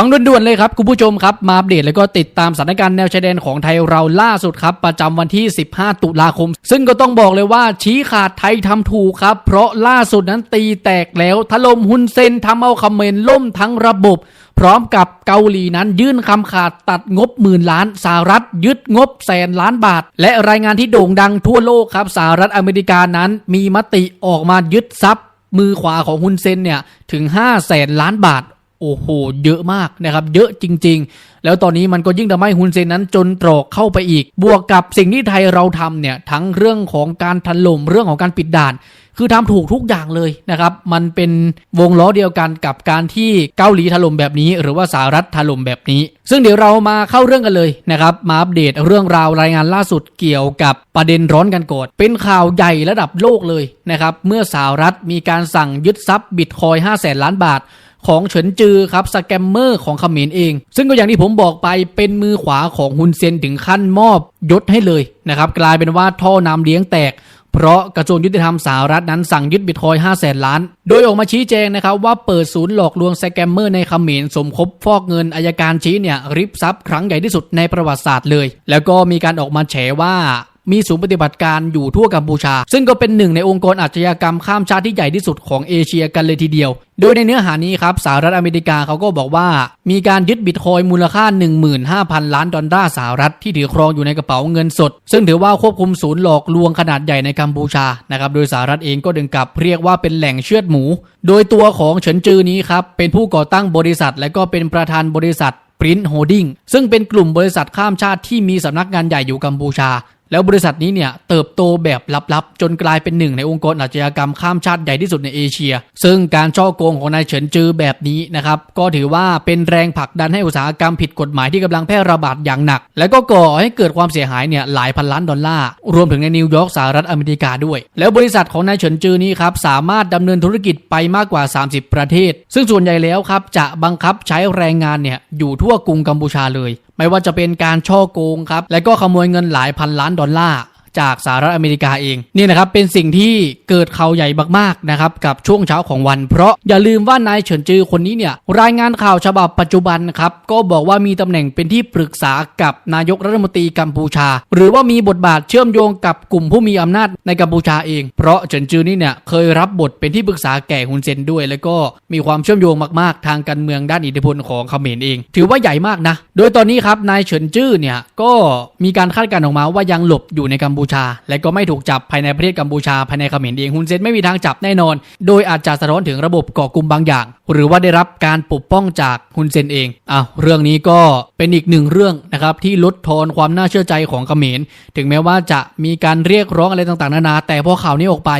ฟังด่วนๆเลยครับคุณผู้ชมครับ มาอัปเดตแล้วก็ติดตามสถานการณ์แนวชายแดนของไทยเราล่าสุดครับ ประจำวันที่ 15 ตุลาคม ซึ่งก็ต้องบอกเลยว่าชี้ขาดไทยทำถูกครับ เพราะล่าสุดนั้นตีแตกแล้วถล่มฮุนเซนทำเอาคอมเมนต์ล่มทั้งระบบ พร้อมกับเกาหลีนั้นยื่นคำขาดตัดงบหมื่นล้านสหรัฐยึดงบแสนล้านบาท และรายงานที่โด่งดังทั่วโลกครับสหรัฐอเมริกานั้น มีมติออกมายึดทรัพย์ มือขวาของฮุนเซนเนี่ยถึง5แสนล้านบาท โอ้โหเยอะมากนะครับ เยอะจริง ๆ แล้วตอนนี้มันก็ยิ่งทำให้ฮุนเซนนั้นจนตรอกเข้าไปอีก บวกกับสิ่งที่ไทยเราทำเนี่ย ทั้งเรื่องของการถล่มเรื่องของการปิดด่าน คือทำถูกทุกอย่างเลยนะครับ มันเป็นวงล้อเดียวกันกับการที่เกาหลีถล่มแบบนี้ หรือว่าสหรัฐถล่มแบบนี้ ซึ่งเดี๋ยวเรามาเข้าเรื่องกันเลยนะครับ มาอัปเดตเรื่องราวรายงานล่าสุดเกี่ยวกับประเด็นร้อนกันก่อนเป็นข่าวใหญ่ระดับโลกเลยนะครับ เมื่อสหรัฐมีการสั่งยึดทรัพย์บิตคอย5แสนล้านบาท ของเฉินจือครับสแกมเมอร์ของเขมรเอง ซึ่งก็อย่างที่ผมบอกไปเป็นมือขวาของฮุนเซนถึงขั้นมอบยศให้เลยนะครับกลายเป็นว่าท่อน้ำเลี้ยงแตกเพราะกระทรวงยุติธรรมสหรัฐนั้นสั่งยึดบิตคอย5แสนล้าน โดยออกมาชี้แจงนะครับว่าเปิดศูนย์หลอกลวงสแกมเมอร์ในเขมรสมคบฟอกเงินอายการชี้เนี่ยริบทรัพย์ครั้งใหญ่ที่สุดในประวัติศาสตร์เลย แล้วก็มีการออกมาแฉว่า มีศูนย์ปฏิบัติการอยู่ทั่วกัมพูชา ซึ่งก็เป็นหนึ่งในองค์กรอาชญากรรมข้ามชาติที่ใหญ่ที่สุดของเอเชียกันเลยทีเดียว โดยในเนื้อหานี้ครับสหรัฐอเมริกาเขาก็บอกว่า มีการยึดบิตคอยมูลค่า 15,000 ล้านดอลลาร์สหรัฐที่ถือครองอยู่ในกระเป๋าเงินสด ซึ่งถือว่าควบคุมศูนย์หลอกลวงขนาดใหญ่ในกัมพูชานะครับโดยสหรัฐเองก็ดึงกลับเรียกว่าเป็นแหล่งเชือดหมู โดยตัวของเฉินจือนี้ครับเป็นผู้ก่อตั้งบริษัท และก็เป็นประธานบริษัท Print Holding ซึ่งเป็นกลุ่มบริษัทข้ามชาติที่มีสำนักงานใหญ่อยู่กัมพูชา แล้วบริษัทนี้เนี่ยเติบโตแบบลับๆ จนกลายเป็นหนึ่งในองค์กรอาชญากรรมข้ามชาติใหญ่ที่สุดในเอเชีย ซึ่งการช่อโกงของนายเฉินจือแบบนี้นะครับก็ถือว่าเป็นแรงผลักดันให้อุตสาหกรรมผิดกฎหมายที่กำลังแพร่ระบาดอย่างหนัก และก็ก่อให้เกิดความเสียหายเนี่ยหลายพันล้านดอลลาร์ รวมถึงในนิวยอร์กสหรัฐอเมริกาด้วย แล้วบริษัทของนายเฉินจือนี้ครับสามารถดำเนินธุรกิจไปมากกว่า 30 ประเทศ ซึ่งส่วนใหญ่แล้วครับจะบังคับใช้แรงงานเนี่ยอยู่ทั่วกรุงกัมพูชาเลย ไม่ว่าจะเป็นการช่อโกงครับและก็ขโมยเงินหลายพันล้านดอลลาร์ จากสหรัฐอเมริกาเองนี่นะครับเป็นสิ่งที่เกิดข่าวใหญ่มากๆนะครับกับช่วงเช้าของวัน เพราะอย่าลืมว่านายเฉินจือคนนี้เนี่ยรายงานข่าวฉบับปัจจุบันครับก็บอกว่ามีตำแหน่งเป็นที่ปรึกษากับนายกรัฐมนตรีกัมพูชา หรือว่ามีบทบาทเชื่อมโยงกับกลุ่มผู้มีอำนาจในกัมพูชาเอง เพราะเฉินจือนี่เนี่ยเคยรับบทเป็นที่ปรึกษาแก่ฮุนเซนด้วย แล้วก็มีความเชื่อมโยงมากๆ ทางการเมืองด้านอิทธิพลของเขมรเอง ถือว่าใหญ่มากนะโดยตอนนี้ครับนายเฉินจื้อเนี่ยก็มีการคาดการณ์ออกมาว่ายังหลบอยู่ในกัมพูชา และก็ไม่ถูกจับภายในประเทศกัมพูชาภายในเขมรเองฮุนเซนไม่มีทางจับแน่นอน โดยอาจจะสะท้อนถึงระบบก่อกลุ่มบางอย่าง หรือว่าได้รับการปกป้องจากฮุนเซนเองอ้าวเรื่องนี้ก็เป็นอีกหนึ่งเรื่องนะครับที่ลดทอนความน่าเชื่อใจของเขมร ถึงแม้ว่าจะมีการเรียกร้องอะไรต่างๆนานา แต่พอข่าวนี้ออกไป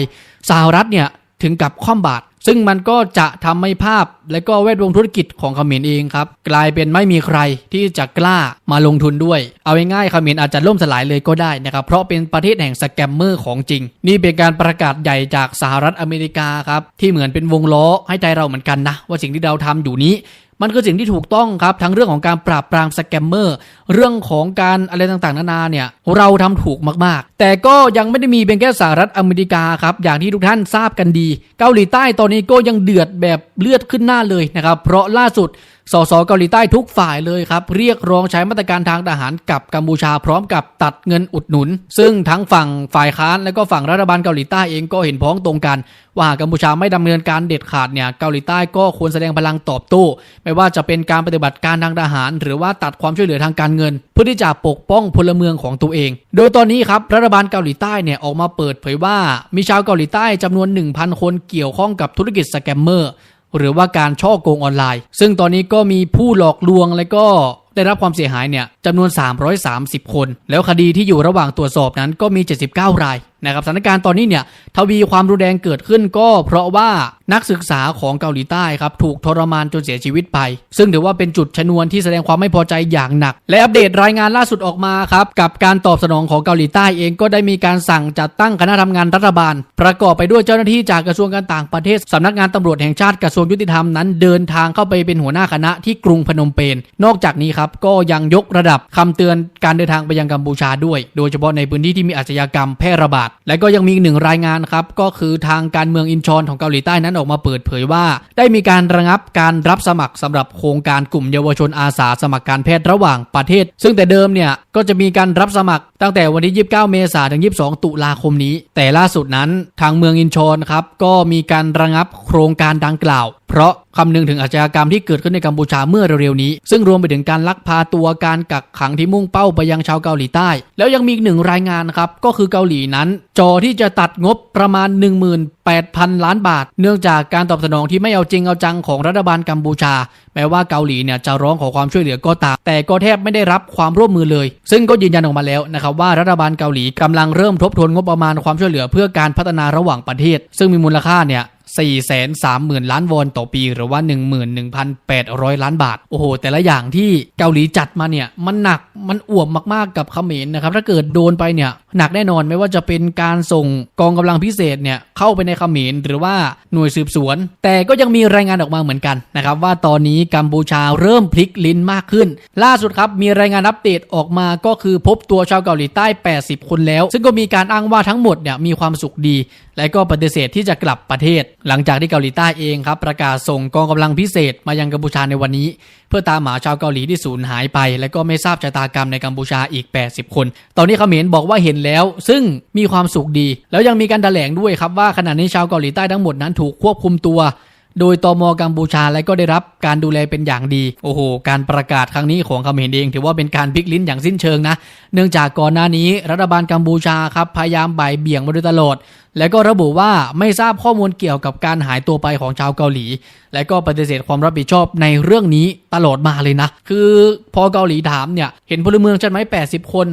สหรัฐเนี่ยถึงกับคว่ำบาตร ซึ่งมันก็จะทำให้ภาพและก็แวดวงธุรกิจของเขมรเองครับ กลายเป็นไม่มีใครที่จะกล้ามาลงทุนด้วย เอาง่ายๆเขมรอาจจะล่มสลายเลยก็ได้นะครับ เพราะเป็นประเทศแห่งสแกมเมอร์ของจริง นี่เป็นการประกาศใหญ่จากสหรัฐอเมริกาครับ ที่เหมือนเป็นวงล้อให้ใจเราเหมือนกันนะ ว่าสิ่งที่เราทำอยู่นี้ มันคือสิ่งที่ถูกต้องครับ ทั้งเรื่องของการปราบปรามสแกมเมอร์ เรื่องของการอะไรต่างๆ นานาเนี่ย เราทำถูกมากๆ แต่ก็ยังไม่ได้มีเป็นแค่สหรัฐอเมริกาครับ อย่างที่ทุกท่านทราบกันดี เกาหลีใต้ตอนนี้ก็ยังเดือดแบบเลือดขึ้นหน้าเลยนะครับ เพราะล่าสุด สสเกาหลีใต้ทุกฝ่ายเลยครับ เรียกร้องใช้มาตรการทางทหารกับกัมพูชาพร้อมกับตัดเงินอุดหนุน ซึ่งทั้งฝั่งฝ่ายค้านและก็ฝั่งรัฐบาลเกาหลีใต้เองก็เห็นพ้องตรงกัน ว่าหากกัมพูชาไม่ดำเนินการเด็ดขาดเนี่ยเกาหลีใต้ก็ควรแสดงพลังตอบโต้ไม่ว่าจะเป็นการปฏิบัติการทางทหาร หรือว่าตัดความช่วยเหลือทางการเงิน เพื่อที่จะปกป้องพลเมืองของตัวเอง โดยตอนนี้ครับรัฐบาลเกาหลีใต้เนี่ยออกมาเปิดเผยว่ามีชาวเกาหลีใต้จำนวน 1,000 คนเกี่ยวข้องกับธุรกิจสแกมเมอร์ หรือว่าการช่อโกงออนไลน์ ซึ่งตอนนี้ก็มีผู้หลอกลวงและก็ได้รับความเสียหายเนี่ยจำนวน 330 คน แล้วคดีที่อยู่ระหว่างตรวจสอบนั้นก็มี 79 รายนะครับสถานการณ์ตอนนี้เนี่ยทวีความรุนแรงเกิดขึ้นก็เพราะว่านักศึกษาของเกาหลีใต้ครับถูกทรมานจนเสียชีวิตไป ซึ่งถือว่าเป็นจุดชนวนที่แสดงความไม่พอใจอย่างหนัก และอัปเดตรายงานล่าสุดออกมาครับกับการตอบสนองของเกาหลีใต้เองก็ได้มีการสั่งจัดตั้งคณะทำงานรัฐบาล ประกอบไปด้วยเจ้าหน้าที่จากกระทรวงการต่างประเทศสำนักงานตำรวจแห่งชาติกระทรวงยุติธรรมนั้น เดินทางเข้าไปเป็นหัวหน้าคณะที่กรุงพนมเปญนอกจากนี้ครับก็ยังยกระดับคำเตือนการเดินทางไปยังกัมพูชาด้วย โดยเฉพาะในพื้นที่ที่มีอาชญากรรมแพร่ระบาดทและก็ยังมีอีกหนึ่งรายงานครับ ก็คือทางการเมืองอินชอนของเกาหลีใต้นั้นออกมาเปิดเผยว่า ได้มีการระงับการรับสมัครสำหรับโครงการกลุ่มเยาวชนอาสาสมัครการแพทย์ระหว่างประเทศ ซึ่งแต่เดิมเนี่ยก็จะมีการรับสมัครตั้งแต่วันที่ 29 เมษายนถึง 22 ตุลาคมนี้ แต่ล่าสุดนั้นทางเมืองอินชอนครับก็มีการระงับโครงการดังกล่าว เพราะคำนึงถึงอาชญากรรมที่เกิดขึ้นในกัมพูชาเมื่อเร็วๆนี้ ซึ่งรวมไปถึงการลักพาตัวการกักขังที่มุ่งเป้าไปยังชาวเกาหลีใต้ แล้วยังมีอีกหนึ่งรายงานครับ ก็คือเกาหลีนั้น จอที่จะตัดงบประมาณ 18,000 ล้านบาท เนื่องจากการตอบสนองที่ไม่เอาจริงเอาจังของรัฐบาลกัมพูชา แม้ว่าเกาหลีเนี่ยจะร้องขอความช่วยเหลือก็ตาม แต่ก็แทบไม่ได้รับความร่วมมือเลย ซึ่งก็ยืนยันออกมาแล้วนะครับว่ารัฐบาลเกาหลีกำลังเริ่มทบทวนงบประมาณความช่วยเหลือ เพื่อการพัฒนาระหว่างประเทศ ซึ่งมีมูลค่าเนี่ย 430,000 ล้านวอนต่อปีหรือว่า 11,800 ล้านบาท โอ้โห แต่ละอย่างที่เกาหลีจัดมาเนี่ย มันหนักมันอ่วมมากๆกับเขมรนะครับ ถ้าเกิดโดนไปเนี่ย หนักแน่นอนไม่ว่าจะเป็นการส่งกองกำลังพิเศษเนี่ย เข้าไปในเขมรหรือว่าหน่วยสืบสวน แต่ก็ยังมีรายงานออกมาเหมือนกันนะครับ ว่าตอนนี้กัมพูชาเริ่มพลิกลิ้นมากขึ้น ล่าสุดครับมีรายงานอัปเดตออกมาก็คือพบตัวชาวเกาหลีใต้ 80 คนแล้ว ซึ่งก็มีการอ้างว่าทั้งหมดเนี่ยมีความสุขดี และก็ปฏิเสธที่จะกลับประเทศหลังจากที่เกาหลีใต้เองครับประกาศส่งกองกำลังพิเศษมายังกัมพูชาในวันนี้ เพื่อตามหาชาวเกาหลีที่สูญหายไป และก็ไม่ทราบชะตากรรมในกัมพูชาอีก 80 คน ตอนนี้เขมรบอกว่าเห็นแล้ว ซึ่งมีความสุขดี แล้วยังมีการแถลงด้วยครับว่าขณะนี้ชาวเกาหลีใต้ทั้งหมดนั้นถูกควบคุมตัว โดยตมกัมพูชาและก็ได้รับการดูแลเป็นอย่างดี โอ้โห การประกาศครั้งนี้ของเขมรเอง ถือว่าเป็นการพลิกลิ้นอย่างสิ้นเชิงนะ เนื่องจากก่อนหน้านี้รัฐบาลกัมพูชาครับพยายามบ่ายเบี่ยงมาโดยตลอด และก็ระบุว่าไม่ทราบข้อมูลเกี่ยวกับการหายตัวไปของชาวเกาหลี และก็ปฏิเสธความรับผิดชอบในเรื่องนี้ตลอดมาเลยนะ คือพอเกาหลีถามเนี่ยเห็นพลเมืองใช่ไหม80 คน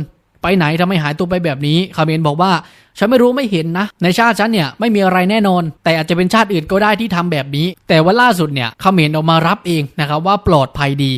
ไปไหนทำไมหายตัวไปแบบนี้คาเมรบอกว่า ฉันไม่รู้ไม่เห็นนะ ในชาติฉันเนี่ยไม่มีอะไรแน่นอน แต่อาจจะเป็นชาติอื่นก็ได้ที่ทำแบบนี้ แต่ว่าล่าสุดเนี่ยคาเมรออกมารับเองนะครับว่าปลอดภัยดี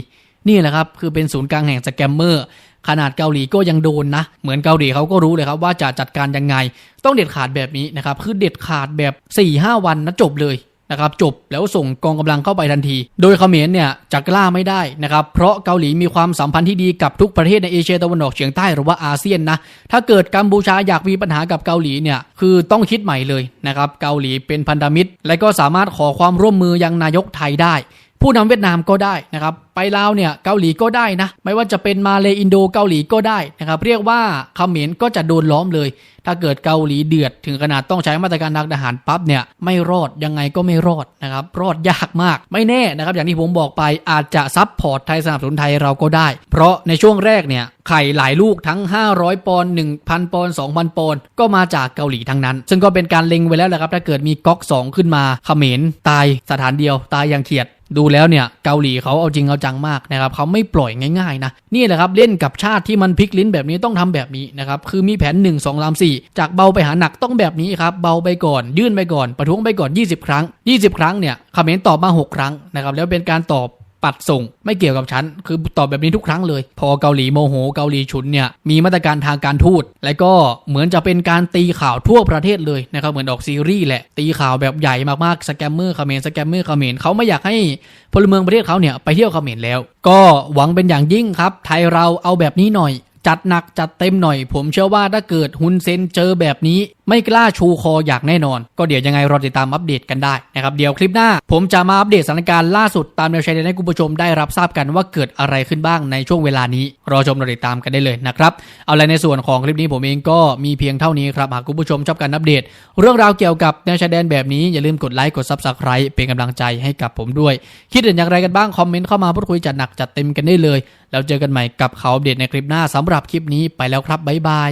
นี่แหละครับคือเป็นศูนย์กลางแห่งสแกมเมอร์ขนาดเกาหลีก็ยังโดนนะ เหมือนเกาหลีเขาก็รู้เลยครับว่าจะจัดการยังไง ต้องเด็ดขาดแบบนี้นะครับ คือเด็ดขาดแบบ4ี่ห้าวันนะจบเลย นะครับจบแล้วส่งกองกำลังเข้าไปทันที โดยเขมรเนี่ยจะกล้าไม่ได้นะครับเพราะเกาหลีมีความสัมพันธ์ที่ดีกับทุกประเทศในเอเชียตะวันออกเฉียงใต้หรือว่าอาเซียนนะถ้าเกิดกัมพูชาอยากมีปัญหากับเกาหลีเนี่ยคือต้องคิดใหม่เลยนะครับเกาหลีเป็นพันธมิตร และก็สามารถขอความร่วมมือยังนายกไทยได้ ผู้นำเวียดนามก็ได้นะครับไปลาวเนี่ยเกาหลีก็ได้นะไม่ว่าจะเป็นมาเลอินโดเกาหลีก็ได้นะครับเรียกว่าเขมรก็จะโดนล้อมเลย ถ้าเกิดเกาหลีเดือดถึงขนาดต้องใช้มาตรการทางทหารปั๊บเนี่ยไม่รอดยังไงก็ไม่รอดนะครับรอดยากมากไม่แน่นะครับอย่างที่ผมบอกไปอาจจะซับพอร์ตไทยสนับสนุนไทยเราก็ได้ เพราะในช่วงแรกเนี่ยไข่หลายลูกทั้ง 500 ปอนด์1,000 ปอนด์2,000 ปอนด์ก็มาจากเกาหลีทั้งนั้น ซึ่งก็เป็นการเล็งไว้แล้วแหละครับถ้าเกิดมีก๊อก 2 ขึ้นมาเขมรตายสถานเดียวตายอย่างเขียด ดูแล้วเนี่ยเกาหลีเขาเอาจริงเอาจังมากนะครับเขาไม่ปล่อยง่ายๆนะนี่แหละครับเล่นกับชาติที่มันพลิกลิ้นแบบนี้ต้องทำแบบนี้นะครับคือมีแผน 1 2 3 4 จากเบาไปหาหนักต้องแบบนี้ครับเบาไปก่อน ยื่นไปก่อน ประท้วงไปก่อน 20 ครั้ง 20 ครั้งเนี่ยเขมรตอบมา 6 ครั้งนะครับแล้วเป็นการตอบ ปัดส่งไม่เกี่ยวกับฉัน คือตอบแบบนี้ทุกครั้งเลย พอเกาหลีโมโหเกาหลีฉุนเนี่ยมีมาตรการทางการทูต และก็เหมือนจะเป็นการตีข่าวทั่วประเทศเลยนะครับเหมือนออกซีรีส์แหละตีข่าวแบบใหญ่มากๆสแกมเมอร์เขมรสแกมเมอร์เขมรเขาไม่อยากให้พลเมืองประเทศเขาเนี่ยไปเที่ยวเขมรแล้ว ก็หวังเป็นอย่างยิ่งครับ ไทยเราเอาแบบนี้หน่อยจัดหนักจัดเต็มหน่อย ผมเชื่อว่าถ้าเกิดฮุนเซนเจอแบบนี้ ไม่กล้าชูคออย่างแน่นอน ก็เดี๋ยวยังไงรอติดตามอัปเดตกันได้นะครับเดี๋ยวคลิปหน้า ผมจะมาอัปเดตสถานการณ์ล่าสุดตามแนวชายแดนให้คุณผู้ชมได้รับทราบกันว่าเกิดอะไรขึ้นบ้างในช่วงเวลานี้ รอชมรอติดตามกันได้เลยนะครับเอาละในส่วนของคลิปนี้ผมเองก็มีเพียงเท่านี้ครับหากคุณผู้ชมชอบการอัปเดต เรื่องราวเกี่ยวกับแนวชายแดนแบบนี้อย่าลืมกดไลค์กด Subscribe เป็นกำลังใจให้กับผมด้วย คิดเห็นอย่างไรกันบ้างคอมเมนต์เข้ามาพูดคุยจัดหนักจัดเต็มกันได้เลย แล้วเจอกันใหม่กับข่าวอัปเดตในคลิปหน้าสำหรับคลิปนี้ไปแล้วครับบ๊ายบาย